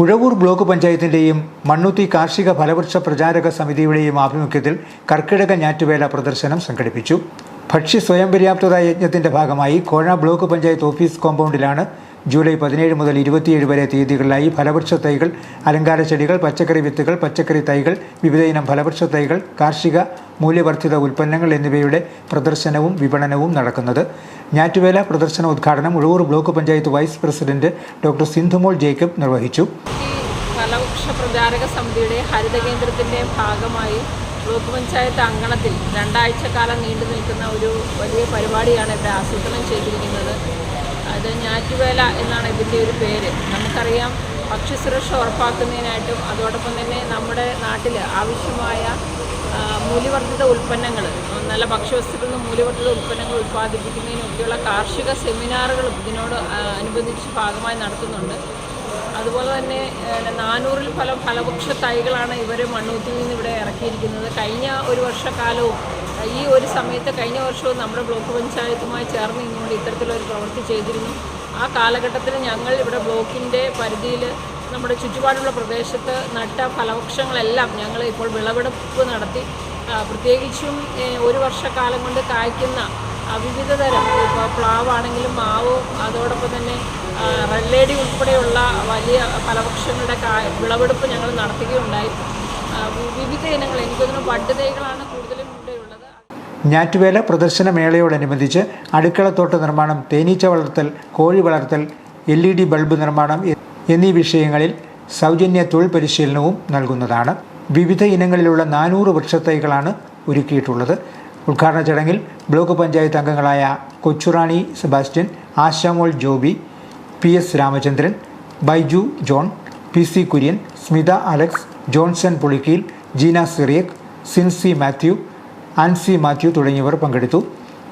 Uzhavoor block പഞ്ചായത്തിന്റെയും Mannuthy കാർഷിക ഫലവൃക്ഷ പ്രചാരക സമിതിയുടെയും ആഭിമുഖ്യത്തിൽ കർക്കിടക ഞാറ്റുവേല പ്രദർശനം സംഘടിപ്പിച്ചു. ഭക്ഷ്യ സ്വയം പര്യാപ്തത യജ്ഞത്തിന്റെ ഭാഗമായി കോഴ ബ്ലോക്ക് പഞ്ചായത്ത് ഓഫീസ് കോമ്പൗണ്ടിലാണ് ജൂലൈ പതിനേഴ് മുതൽ ഇരുപത്തിയേഴ് വരെ തീയതികളിലായി ഫലവൃക്ഷ തൈകൾ അലങ്കാര ചെടികൾ പച്ചക്കറി വിത്തുകൾ പച്ചക്കറി തൈകൾ വിവിധയിനം ഫലവൃക്ഷ തൈകൾ കാർഷിക മൂല്യവർദ്ധിത ഉൽപ്പന്നങ്ങൾ എന്നിവയുടെ പ്രദർശനവും വിപണനവും നടക്കുന്നത്. ഞാറ്റുവേല പ്രദർശന ഉദ്ഘാടനം Uzhavoor block panchayat vice president doctor Sindhumol Jacob നിർവഹിച്ചു. പ്രചാരക സമിതിയുടെ ഹരിത ഭാഗമായി ബ്ലോക്ക് പഞ്ചായത്ത് അങ്കണത്തിൽ രണ്ടാഴ്ച കാലം നീണ്ടു നിൽക്കുന്ന ഒരു വലിയ പരിപാടിയാണ് ഇവിടെ ആസൂത്രണം ചെയ്തിരിക്കുന്നത്. അത് ഞാറ്റുവേല എന്നാണ് ഇതിന്റെ ഒരു പേര്. നമുക്കറിയാം ഭക്ഷ്യസുരക്ഷ ഉറപ്പാക്കുന്നതിനായിട്ടും അതോടൊപ്പം തന്നെ നമ്മുടെ നാട്ടിൽ ആവശ്യമായ മൂല്യവർദ്ധിത ഉൽപ്പന്നങ്ങൾ നല്ല ഭക്ഷ്യവസ്തുക്കളിൽ നിന്ന് മൂല്യവർദ്ധിത ഉൽപ്പന്നങ്ങൾ ഉൽപ്പാദിപ്പിക്കുന്നതിനൊക്കെയുള്ള കാർഷിക സെമിനാറുകളും ഇതിനോട് അനുബന്ധിച്ച് ഭാഗമായി നടത്തുന്നുണ്ട്. അതുപോലെ തന്നെ നാനൂറിൽ പല ഫലവൃക്ഷ തൈകളാണ് ഇവർ മണ്ണൂത്തിൽ നിന്ന് ഇവിടെ ഇറക്കിയിരിക്കുന്നത്. കഴിഞ്ഞ ഒരു വർഷക്കാലവും ഈ ഒരു സമയത്ത് കഴിഞ്ഞ വർഷവും നമ്മുടെ ബ്ലോക്ക് പഞ്ചായത്തുമായി ചേർന്ന് ഇങ്ങോട്ട് ഇത്തരത്തിലൊരു പ്രവൃത്തി ചെയ്തിരുന്നു. ആ കാലഘട്ടത്തിൽ ഞങ്ങൾ ഇവിടെ ബ്ലോക്കിന്റെ പരിധിയിൽ നമ്മുടെ ചുറ്റുപാടുള്ള പ്രദേശത്ത് നട്ട ഫലവൃക്ഷങ്ങളെല്ലാം ഞങ്ങൾ ഇപ്പോൾ വിളവെടുപ്പ് നടത്തി. പ്രത്യേകിച്ചും ഒരു വർഷക്കാലം കൊണ്ട് കായ്ക്കുന്ന വിവിധ തരം ഇപ്പോൾ പ്ലാവാണെങ്കിലും മാവ് അതോടൊപ്പം തന്നെ റെല്ലേടി ഉൾപ്പെടെയുള്ള വലിയ ഫലവൃക്ഷങ്ങളുടെ വിളവെടുപ്പ് ഞങ്ങൾ നടത്തുകയുണ്ടായി. വിവിധ ഇനങ്ങൾ എനിക്കൊന്നും വട്ടുതൈകളാണ് കൂടുതലും ഞാറ്റുവേല പ്രദർശന മേളയോടനുബന്ധിച്ച് അടുക്കളത്തോട്ട നിർമ്മാണം തേനീച്ച വളർത്തൽ കോഴി വളർത്തൽ എൽ ഇ ഡി ബൾബ് നിർമ്മാണം എന്നീ വിഷയങ്ങളിൽ സൗജന്യ തൊഴിൽ പരിശീലനവും നൽകുന്നതാണ്. വിവിധ ഇനങ്ങളിലുള്ള നാനൂറ് വൃക്ഷത്തൈകളാണ് ഒരുക്കിയിട്ടുള്ളത്. ഉദ്ഘാടന ചടങ്ങിൽ ബ്ലോക്ക് പഞ്ചായത്ത് അംഗങ്ങളായ Kochurani Sebastian Ashamol Joby P S Ramachandran Baiju John P C Kurian Smitha Alex Johnson Pulikkeel Jeena Cyriac Sincy Mathew Ancy Mathew തുടങ്ങിയവർ പങ്കെടുത്തു.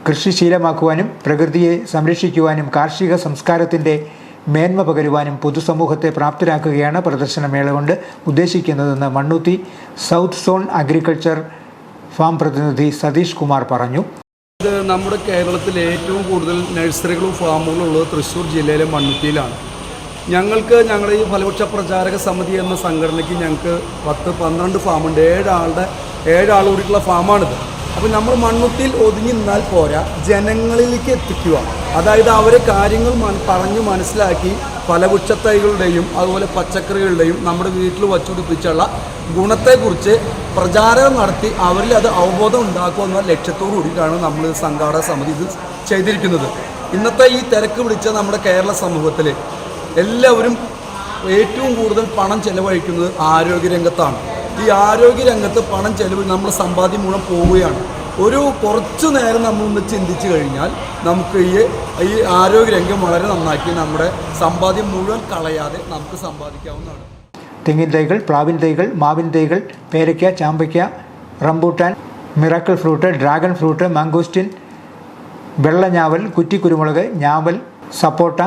കൃഷി ശീലമാക്കുവാനും പ്രകൃതിയെ സംരക്ഷിക്കുവാനും കാർഷിക സംസ്കാരത്തിന്റെ മേന്മ പകരുവാനും പൊതുസമൂഹത്തെ പ്രാപ്തരാക്കുകയാണ് പ്രദർശനമേള കൊണ്ട് ഉദ്ദേശിക്കുന്നതെന്ന് Mannuthy south zone agriculture farm പ്രതിനിധി സതീഷ് കുമാർ പറഞ്ഞു. ഇത് നമ്മുടെ കേരളത്തിൽ ഏറ്റവും കൂടുതൽ നഴ്സറികളും ഫാമുകളും ഉള്ളത് തൃശ്ശൂർ ജില്ലയിലെ മണ്ണുത്തിയിലാണ്. ഞങ്ങൾക്ക് ഞങ്ങളുടെ ഈ ഫലവൃക്ഷ പ്രചാരക സമിതി എന്ന സംഘടനയ്ക്ക് ഞങ്ങൾക്ക് പത്ത് പന്ത്രണ്ട് ഫാമുണ്ട്. ഏഴാളുടെ ഏഴാൾ കൂടിയിട്ടുള്ള ഫാമാണിത്. അപ്പോൾ നമ്മൾ മണ്ണുത്തിൽ ഒതുങ്ങി നിന്നാൽ പോരാ ജനങ്ങളിലേക്ക് എത്തിക്കുക. അതായത് അവരെ കാര്യങ്ങൾ പറഞ്ഞു മനസ്സിലാക്കി പല വൃക്ഷത്തൈകളുടെയും അതുപോലെ പച്ചക്കറികളുടെയും നമ്മുടെ വീട്ടിൽ വച്ചുപിടിപ്പിച്ചുള്ള ഗുണത്തെക്കുറിച്ച് പ്രചാരണം നടത്തി അവരിൽ അത് അവബോധം ഉണ്ടാക്കുക എന്ന ലക്ഷ്യത്തോടു കൂടിയിട്ടാണ് നമ്മൾ സംഘാടക സമിതി ഇത് ചെയ്തിരിക്കുന്നത്. ഇന്നത്തെ ഈ തിരക്ക് പിടിച്ച നമ്മുടെ കേരള സമൂഹത്തിൽ എല്ലാവരും ഏറ്റവും കൂടുതൽ പണം ചെലവഴിക്കുന്നത് ആരോഗ്യരംഗത്താണ്. ഈ ആരോഗ്യ രംഗത്ത് പണം ചെലവ് നമ്മുടെ സമ്പാദ്യം മുഴുവൻ പോവുകയാണ്. ഒരു കുറച്ചു നേരം നമ്മളൊന്ന് ചിന്തിച്ചു കഴിഞ്ഞാൽ നമുക്ക് ഈ ഈ ആരോഗ്യരംഗം വളരെ നന്നാക്കി നമ്മുടെ സമ്പാദ്യം മുഴുവൻ കളയാതെ നമുക്ക് സമ്പാദിക്കാവുന്നതാണ്. തെങ്ങിൻ തൈകൾ പ്ലാവിൻ തൈകൾ മാവിൻ തൈകൾ പേരയ്ക്ക ചാമ്പയ്ക്ക rambutan miracle fruit dragon fruit mangosteen വെള്ളഞ്ഞാവൽ കുറ്റി കുരുമുളക് ഞാവൽ സപ്പോട്ട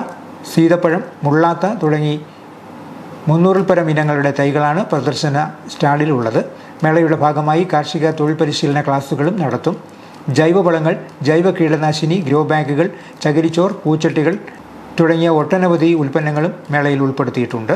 സീതപ്പഴം മുള്ളാത്ത തുടങ്ങി മുന്നൂറിൽ പരം ഇനങ്ങളുടെ തൈകളാണ് പ്രദർശന സ്റ്റാളിലുള്ളത്. മേളയുടെ ഭാഗമായി കാർഷിക തൊഴിൽ പരിശീലന ക്ലാസുകളും നടത്തും. ജൈവവളങ്ങൾ ജൈവ കീടനാശിനി ഗ്രോ ബാഗുകൾ ചകിരിച്ചോർ പൂച്ചട്ടികൾ തുടങ്ങിയ ഒട്ടനവധി ഉൽപ്പന്നങ്ങളും മേളയിൽ ഉൾപ്പെടുത്തിയിട്ടുണ്ട്.